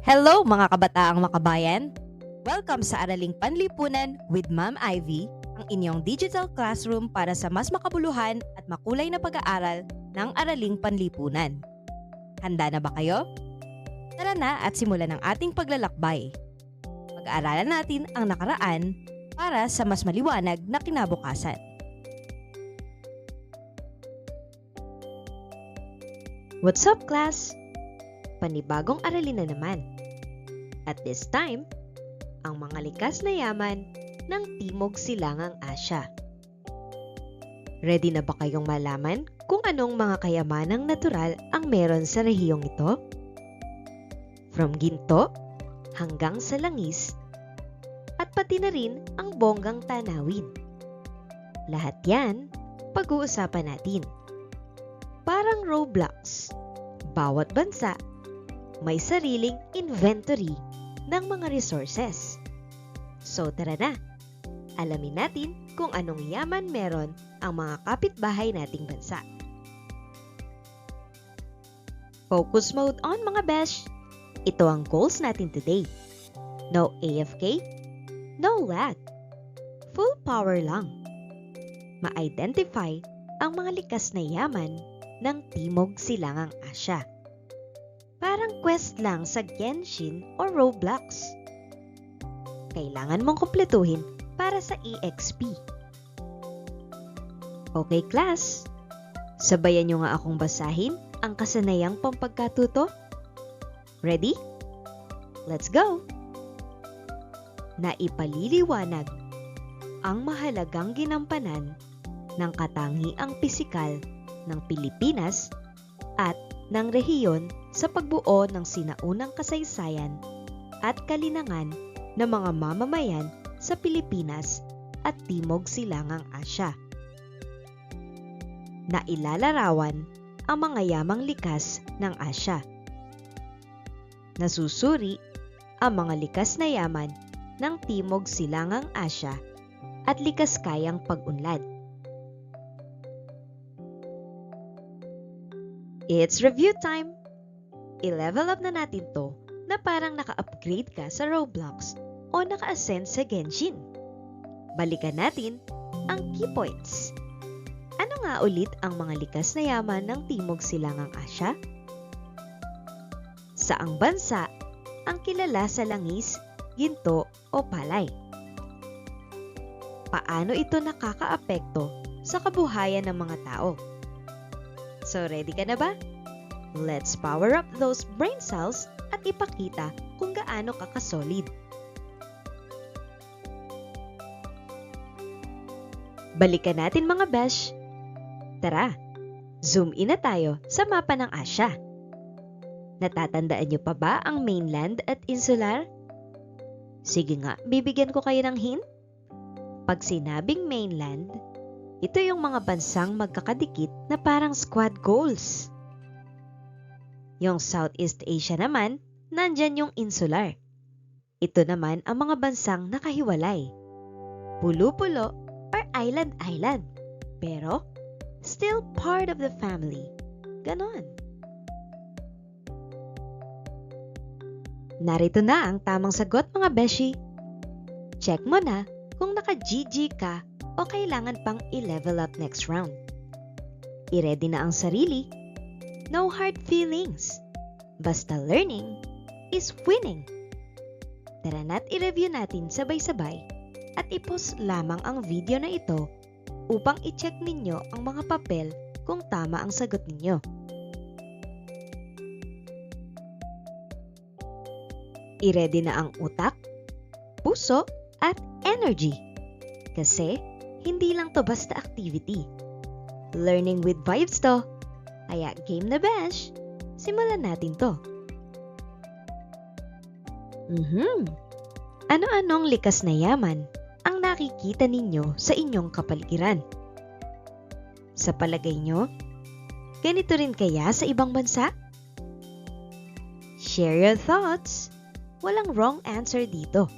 Hello mga kabataang makabayan! Welcome sa Araling Panlipunan with Ma'am Ivy, ang inyong digital classroom para sa mas makabuluhan at makulay na pag-aaral ng Araling Panlipunan. Handa na ba kayo? Tara na at simulan ang ating paglalakbay. Pag-aaralan natin ang nakaraan para sa mas maliwanag na kinabukasan. What's up, class? Panibagong aralin na naman. At this time, ang mga likas na yaman ng Timog Silangang Asya. Ready na ba kayong malaman kung anong mga kayamanang natural ang meron sa rehiyong ito? From ginto hanggang sa langis at pati na rin ang bonggang tanawin. Lahat yan, pag-uusapan natin. Parang Roblox, bawat bansa may sariling inventory ng mga resources. So tara na, alamin natin kung anong yaman meron ang mga kapitbahay nating bansa. Focus mode on mga besh! Ito ang goals natin today. No AFK, no lag. Full power lang. Ma-identify ang mga likas na yaman ng Timog Silangang Asya. Parang quest lang sa Genshin o Roblox. Kailangan mong kumpletuhin para sa EXP. Okay class, sabayan nyo nga akong basahin ang kasanayang pampagkatuto. Ready? Let's go! Naipaliliwanag ang mahalagang ginampanan ng katangiang pisikal ng Pilipinas at ng rehiyon sa pagbuo ng sinaunang kasaysayan at kalinangan ng mga mamamayan sa Pilipinas at Timog Silangang Asya. Nailalarawan ang mga yamang likas ng Asya. Nasusuri ang mga likas na yaman ng Timog Silangang Asya at likas kayang pag-unlad. It's review time! I-level up na natin to na parang naka-upgrade ka sa Roblox o naka-ascend sa Genshin. Balikan natin ang key points. Ano nga ulit ang mga likas na yaman ng Timog Silangang Asya? Saang bansa ang kilala sa langis, ginto o palay? Paano ito nakakaapekto sa kabuhayan ng mga tao? So ready ka na ba? Let's power up those brain cells at ipakita kung gaano ka kasolid. Balikan natin mga besh. Tara, zoom in na tayo sa mapa ng Asya. Natatandaan niyo pa ba ang mainland at insular? Sige nga, bibigyan ko kayo ng hint. Pag sinabing mainland, ito yung mga bansang magkakadikit na parang squad goals. Yung Southeast Asia naman, nandyan yung insular. Ito naman ang mga bansang nakahiwalay. Pulo-pulo or island-island. Pero, still part of the family. Ganon. Narito na ang tamang sagot mga beshi. Check mo na kung naka-GG ka o kailangan pang i-level up next round. I-ready na ang sarili. No hard feelings. Basta learning is winning. Tara na't i-review natin sabay-sabay at i-post lamang ang video na ito upang i-check ninyo ang mga papel kung tama ang sagot ninyo. I-ready na ang utak, puso, at energy. Kasi, hindi lang to basta activity. Learning with vibes to. Kaya game na besh, simulan natin to. Mhm. Ano-anong likas na yaman ang nakikita ninyo sa inyong kapaligiran? Sa palagay nyo, ganito rin kaya sa ibang bansa? Share your thoughts. Walang wrong answer dito.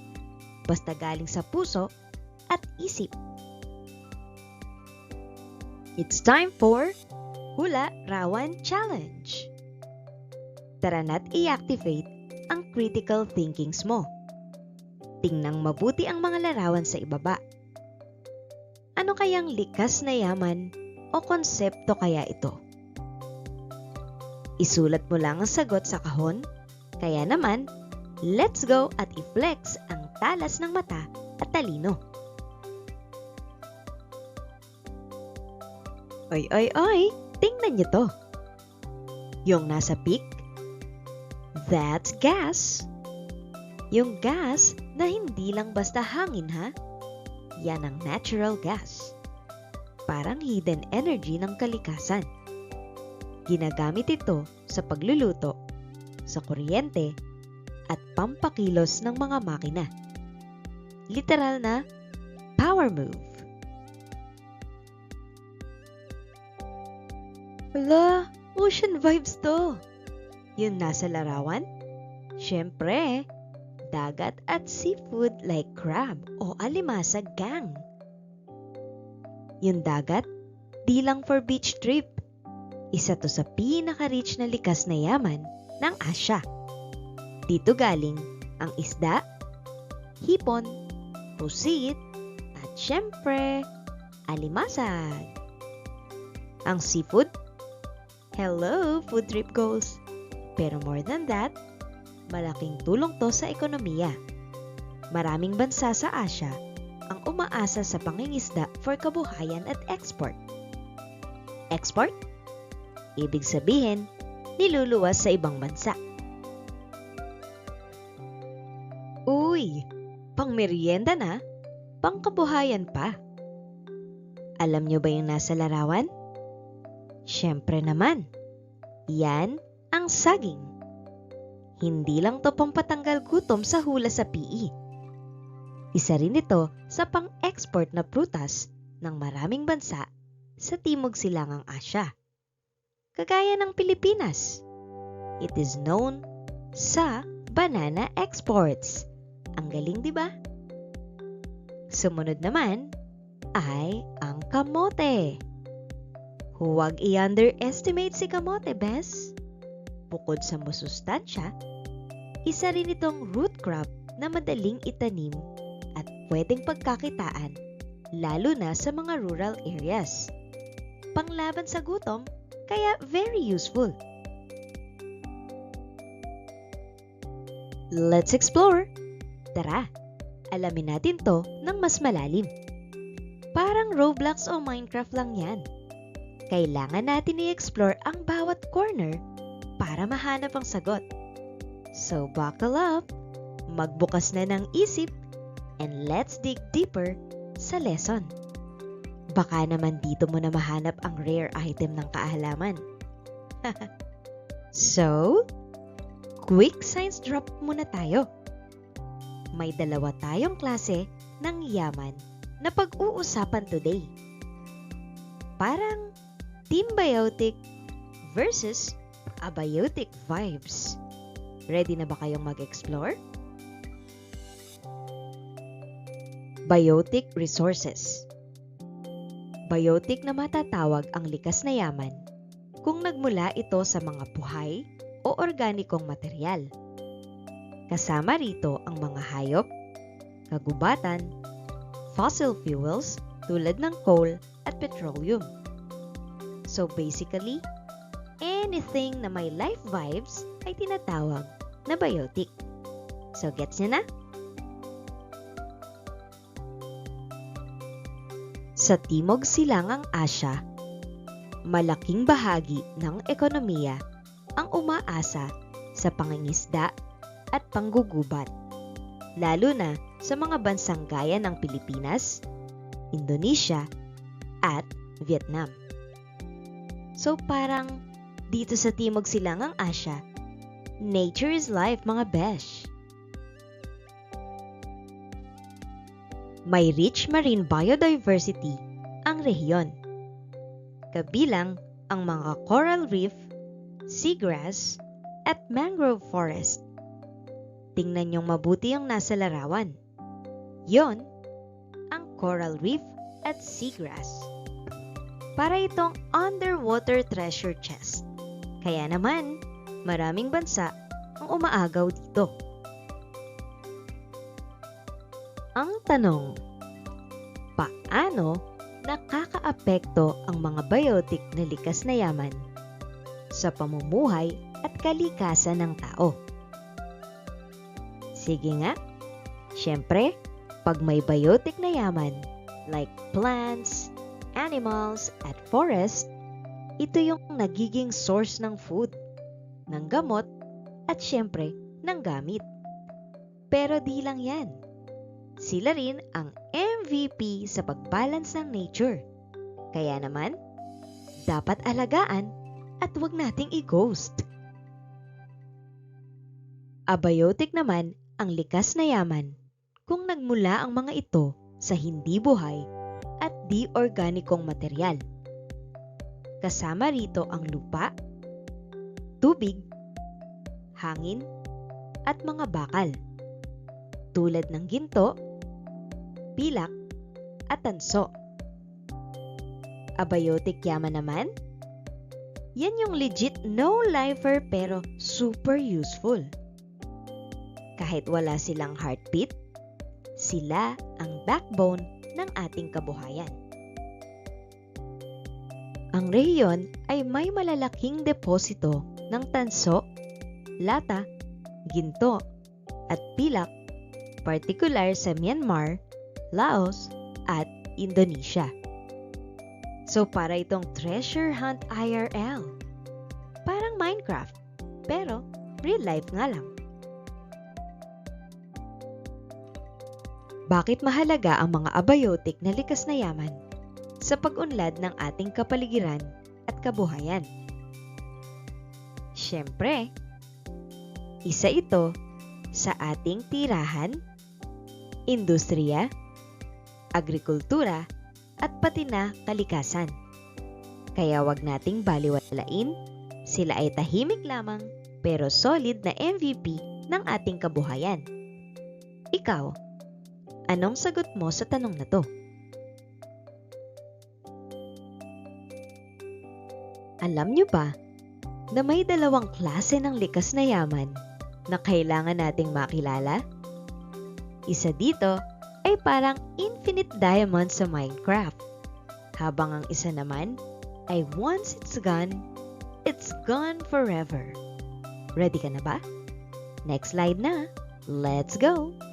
Basta galing sa puso at isip. It's time for Hula Rawan Challenge. Tara na't i-activate ang critical thinkings mo. Tingnang mabuti ang mga larawan sa ibaba. Ano kayang likas na yaman o konsepto kaya ito? Isulat mo lang ang sagot sa kahon, kaya naman, let's go at i-flex ang talas ng mata at talino. Oy, oy, oy! Tingnan niyo to. Yung nasa peak, that's gas. Yung gas na hindi lang basta hangin ha. Yan ang natural gas. Parang hidden energy ng kalikasan. Ginagamit ito sa pagluluto, sa kuryente, at pampakilos ng mga makina. Literal na power move. Hala, ocean vibes to. Yung nasa larawan? Siyempre, dagat at seafood like crab o alimasag gang. Yung dagat, di lang for beach trip. Isa to sa pinaka-rich na likas na yaman ng Asya. Dito galing ang isda, hipon, pusit, at syempre, alimasag. Ang seafood, Hello, food trip goals! Pero more than that, malaking tulong to sa ekonomiya. Maraming bansa sa Asya ang umaasa sa pangingisda for kabuhayan at export. Export? Ibig sabihin, niluluwas sa ibang bansa. Uy, pang merienda na, pang kabuhayan pa. Alam nyo ba yung nasa larawan? Siyempre naman, yan ang saging. Hindi lang to pampatanggal gutom sa hula sa PE. Isa rin ito sa pang-export na prutas ng maraming bansa sa Timog Silangang Asya. Kagaya ng Pilipinas. It is known sa banana exports. Ang galing, di ba? Sumunod naman ay ang kamote. Huwag i-underestimate si kamote, bes. Bukod sa masustansya, isa rin itong root crop na madaling itanim at pwedeng pagkakitaan lalo na sa mga rural areas. Panglaban sa gutom, kaya very useful. Let's explore! Tara, alamin natin to ng mas malalim. Parang Roblox o Minecraft lang yan. Kailangan natin i-explore ang bawat corner para mahanap ang sagot. So buckle up, magbukas na ng isip, and let's dig deeper sa lesson. Baka naman dito mo na mahanap ang rare item ng kaalaman. so, quick science drop muna tayo. May dalawa tayong klase ng yaman na pag-uusapan today. Parang teambiotic versus abiotic vibes. Ready na ba kayong mag-explore? Biotic resources. Biotic na matatawag ang likas na yaman kung nagmula ito sa mga buhay o organikong material. Kasama rito ang mga hayop, kagubatan, fossil fuels tulad ng coal at petroleum. So basically, anything na may life vibes ay tinatawag na biotic. So gets nyo na? Sa Timog Silangang Asya, malaking bahagi ng ekonomiya ang umaasa sa pangingisda at panggugubat, lalo na sa mga bansang gaya ng Pilipinas, Indonesia, at Vietnam. So parang dito sa Timog Silangang Asya, nature is life mga besh. May rich marine biodiversity ang rehiyon. Kabilang ang mga coral reef, seagrass, at mangrove forest. Tingnan niyong mabuti ang nasa larawan. Yon, ang coral reef at seagrass. Para itong underwater treasure chest. Kaya naman, maraming bansa ang umaagaw dito. Ang tanong, paano nakakaapekto ang mga biotic na likas na yaman sa pamumuhay at kalikasan ng tao? Sige nga, syempre, pag may biotic na yaman, like plants, animals, at forest, ito yung nagiging source ng food, ng gamot, at syempre, ng gamit. Pero di lang yan. Sila rin ang MVP sa pagbalance ng nature. Kaya naman, dapat alagaan at wag nating i-ghost. Abiotic naman ang likas na yaman kung nagmula ang mga ito sa hindi buhay at di organikong material. Kasama rito ang lupa, tubig, hangin, at mga bakal. Tulad ng ginto, pilak, at tanso. Abiotic yaman naman? Yan yung legit no-lifer pero super useful. Kahit wala silang heartbeat, sila ang backbone ng ating kabuhayan. Ang rehiyon ay may malalaking deposito ng tanso, lata, ginto, at pilak, partikular sa Myanmar, Laos, at Indonesia. So para itong treasure hunt IRL. Parang Minecraft, pero real life nga lang. Bakit mahalaga ang mga abiotic na likas na yaman sa pag-unlad ng ating kapaligiran at kabuhayan? Siyempre, isa ito sa ating tirahan, industriya, agrikultura, at pati na kalikasan. Kaya wag nating baliwalain, sila ay tahimik lamang pero solid na MVP ng ating kabuhayan. Ikaw, anong sagot mo sa tanong na to? Alam nyo ba na may dalawang klase ng likas na yaman na kailangan nating makilala? Isa dito ay parang infinite diamond sa Minecraft. Habang ang isa naman ay once it's gone, it's gone forever. Ready ka na ba? Next slide na. Let's go!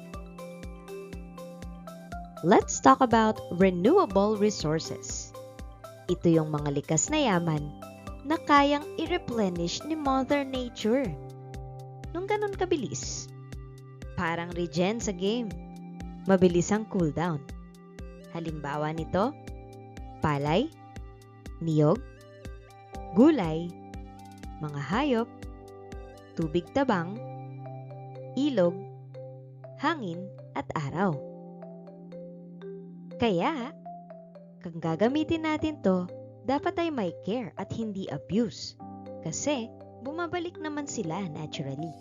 Let's talk about renewable resources. Ito yung mga likas na yaman na kayang i-replenish ni Mother Nature. Nung ganun kabilis. Parang regen sa game mabilis ang cooldown. Halimbawa nito, palay, niyog, gulay, mga hayop, tubig tabang, ilog, hangin at araw. Kaya, kung gagamitin natin to, dapat ay may care at hindi abuse. Kasi, bumabalik naman sila naturally.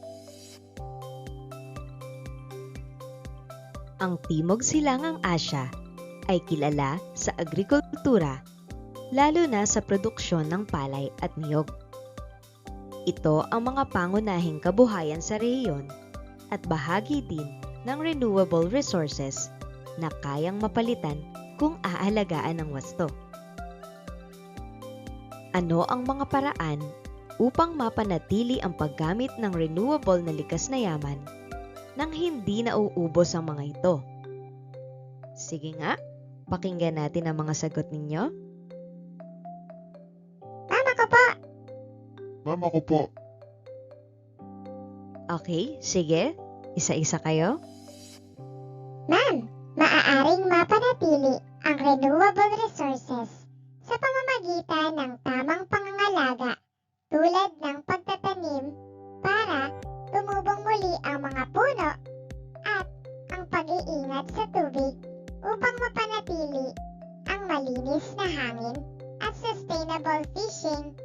Ang Timog Silangang Asya ay kilala sa agrikultura, lalo na sa produksyon ng palay at niyog. Ito ang mga pangunahing kabuhayan sa rehiyon at bahagi din ng renewable resources na kayang mapalitan kung aalagaan ng wasto. Ano ang mga paraan upang mapanatili ang paggamit ng renewable na likas na yaman nang hindi nauubos ang mga ito. Sige nga, pakinggan natin ang mga sagot ninyo. Mama ko po. Mama ko po. Okay, sige. Isa-isa kayo. Ma'am, maaaring mapanatili ang renewable resources sa pamamagitan ng tamang pangangalaga tulad ng pagtatanim para tumubong muli ang mga puno at ang pag-iingat sa tubig upang mapanatili ang malinis na hangin at sustainable fishing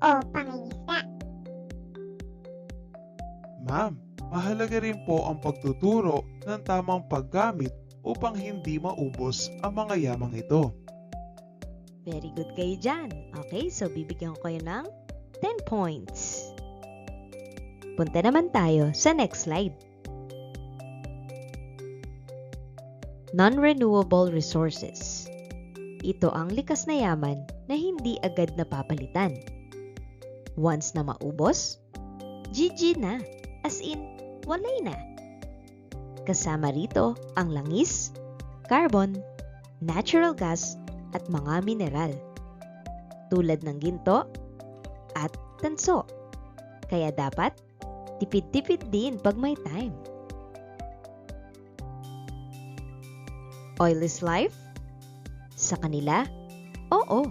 o pangingisda. Ma'am, mahalaga rin po ang pagtuturo ng tamang paggamit upang hindi maubos ang mga yamang ito. Very good kayo dyan. Okay, so bibigyan ko kayo ng 10 points. Punta naman tayo sa next slide. Non-renewable resources. Ito ang likas na yaman na hindi agad napapalitan. Once na maubos, GG na. As in, walay na. Kasama rito ang langis, carbon, natural gas, at mga mineral. Tulad ng ginto at tanso. Kaya dapat, tipid-tipid din pag may time. Oil is life? Sa kanila, oo.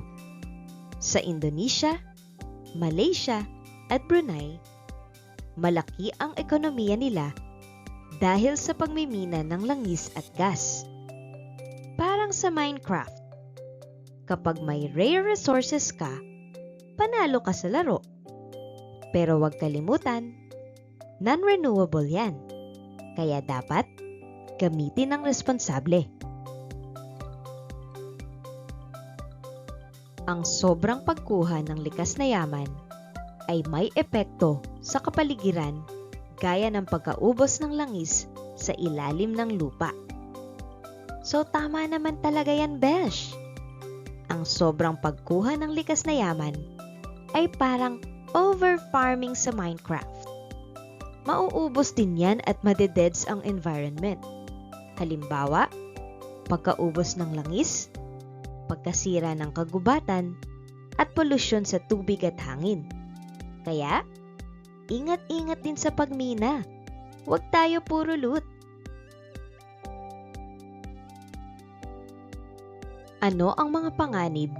Sa Indonesia, Malaysia, at Brunei, malaki ang ekonomiya nila dahil sa pagmimina ng langis at gas. Parang sa Minecraft. Kapag may rare resources ka, panalo ka sa laro. Pero huwag kalimutan, non-renewable yan. Kaya dapat gamitin ng responsable. Ang sobrang pagkuha ng likas na yaman ay may epekto sa kapaligiran gaya ng pagkaubos ng langis sa ilalim ng lupa. So tama naman talaga yan, Besh. Ang sobrang pagkuha ng likas na yaman ay parang over-farming sa Minecraft. Mauubos din yan at madededs ang environment. Halimbawa, pagkaubos ng langis, pagkasira ng kagubatan, at polusyon sa tubig at hangin. Kaya, ingat-ingat din sa pagmina. Huwag tayo puro loot. Ano ang mga panganib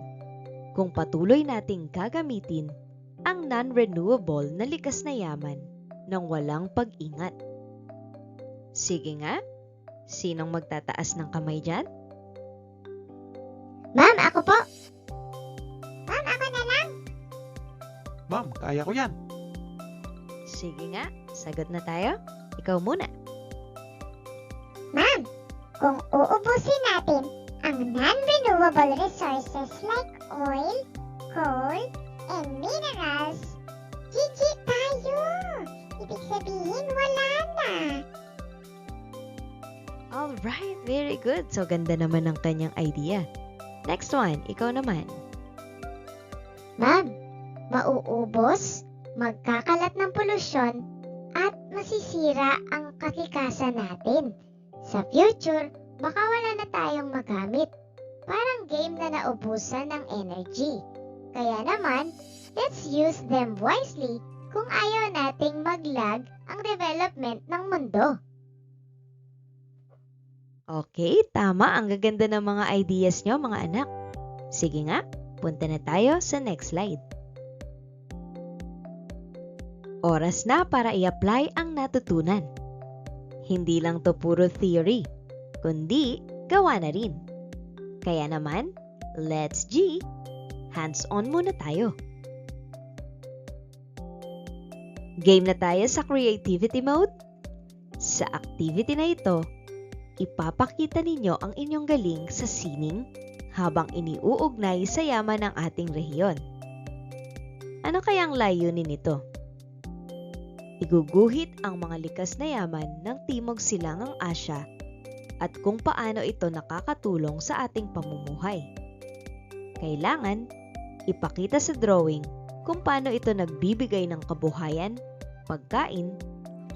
kung patuloy nating gagamitin ang non-renewable na likas na yaman ng walang pag-ingat? Sige nga, sinong magtataas ng kamay dyan? Ma'am, ako po. Ma'am, ako na lang. Ma'am, kaya ko yan. Sige nga, sagot na tayo. Ikaw muna. Ma'am, kung uubusin natin ang non-renewable resources like oil, coal, and minerals, GG tayo! Ibig sabihin, wala na. Alright, very good. So, ganda naman ng kanyang idea. Next one, ikaw naman. Ma'am, mauubos, magkakalat ng polusyon, at masisira ang kakikasan natin. Sa future, baka wala na tayong magamit. Parang game na naubusan ng energy. Kaya naman, let's use them wisely kung ayaw nating maglag ang development ng mundo. Okay, tama. Ang gaganda ng mga ideas nyo, mga anak. Sige nga, punta na tayo sa next slide. Oras na para i-apply ang natutunan. Hindi lang to puro theory, kundi gawa na rin. Kaya naman, let's G, hands-on muna tayo. Game na tayo sa creativity mode? Sa activity na ito, ipapakita ninyo ang inyong galing sa sining habang iniuugnay sa yaman ng ating rehiyon. Ano kayang layunin nito? Iguguhit ang mga likas na yaman ng Timog Silangang Asya at kung paano ito nakakatulong sa ating pamumuhay. Kailangan ipakita sa drawing kung paano ito nagbibigay ng kabuhayan, pagkain,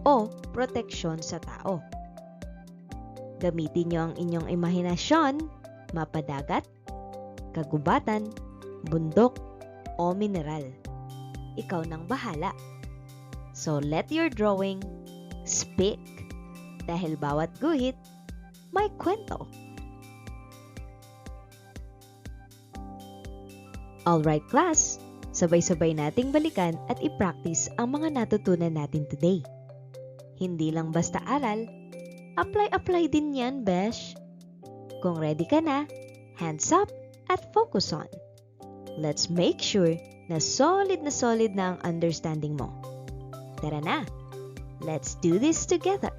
o proteksyon sa tao. Gamitin nyo ang inyong imahinasyon, mapadagat, kagubatan, bundok, o mineral. Ikaw nang bahala. So let your drawing speak dahil bawat guhit may kwento. Alright class, sabay-sabay nating balikan at i-practice ang mga natutunan natin today. Hindi lang basta aral, apply-apply din yan, Besh. Kung ready ka na, hands up at focus on. Let's make sure na solid na solid na ang understanding mo. Tara na, let's do this together.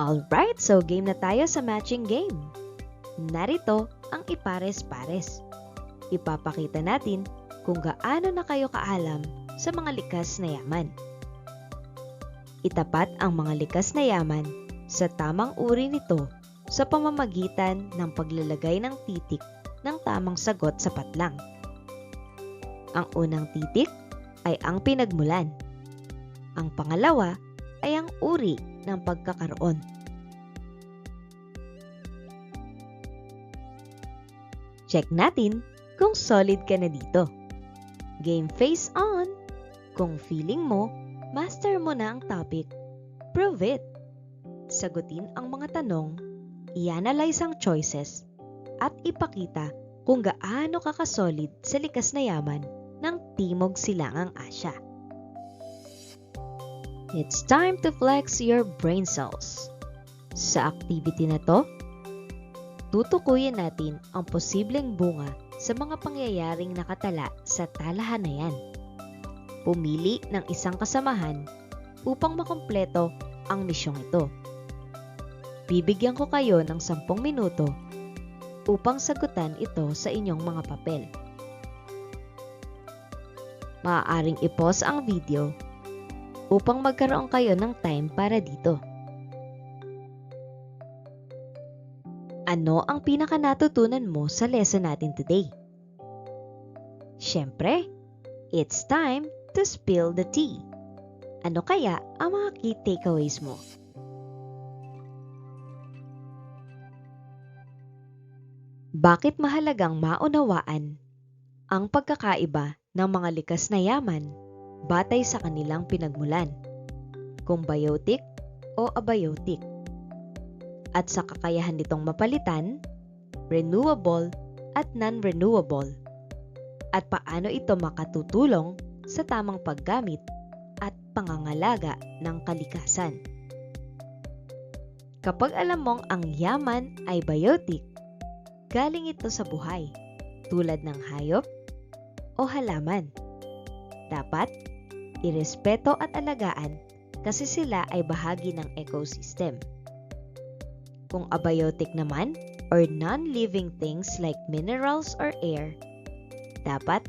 Alright, so game na tayo sa matching game. Narito ang ipares-pares. Ipapakita natin kung gaano na kayo kaalam sa mga likas na yaman. Itapat ang mga likas na yaman sa tamang uri nito sa pamamagitan ng paglalagay ng titik ng tamang sagot sa patlang. Ang unang titik ay ang pinagmulan. Ang pangalawa ay ang uri ng pagkakaroon. Check natin kung solid ka na dito. Game face on! Kung feeling mo, master mo na ang topic, prove it! Sagutin ang mga tanong, i-analyze ang choices, at ipakita kung gaano ka kasolid sa likas na yaman ng Timog Silangang Asya. It's time to flex your brain cells. Sa activity na to, tutukuyin natin ang posibleng bunga sa mga pangyayaring nakatala sa talahan na yan. Pumili ng isang kasamahan upang makompleto ang misyong ito. Bibigyan ko kayo ng 10 minuto upang sagutan ito sa inyong mga papel. Maaaring i-pause ang video upang magkaroon kayo ng time para dito. Ano ang pinaka natutunan mo sa lesson natin today? Siyempre, it's time to spill the tea. Ano kaya ang mga key takeaways mo? Bakit mahalagang maunawaan ang pagkakaiba ng mga likas na yaman batay sa kanilang pinagmulan, kung biotic o abiotic, at sa kakayahan nitong mapalitan, renewable at non-renewable, at paano ito makatutulong sa tamang paggamit at pangangalaga ng kalikasan. Kapag alam mong ang yaman ay biotic, galing ito sa buhay, tulad ng hayop o halaman. Dapat irespeto at alagaan kasi sila ay bahagi ng ecosystem. Kung abiotic naman or non-living things like minerals or air, dapat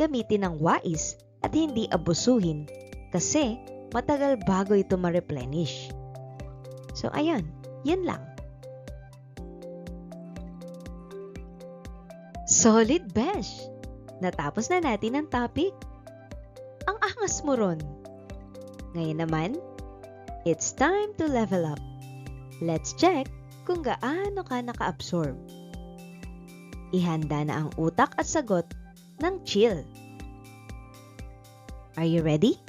gamitin ng wais at hindi abusuhin kasi matagal bago ito ma-replenish. So ayun, yun lang. Solid besh! Natapos na natin ang topic. Ang angas mo ron. Ngayon naman, it's time to level up. Let's check kung gaano ka naka-absorb. Ihanda na ang utak at sagot ng chill. Are you ready?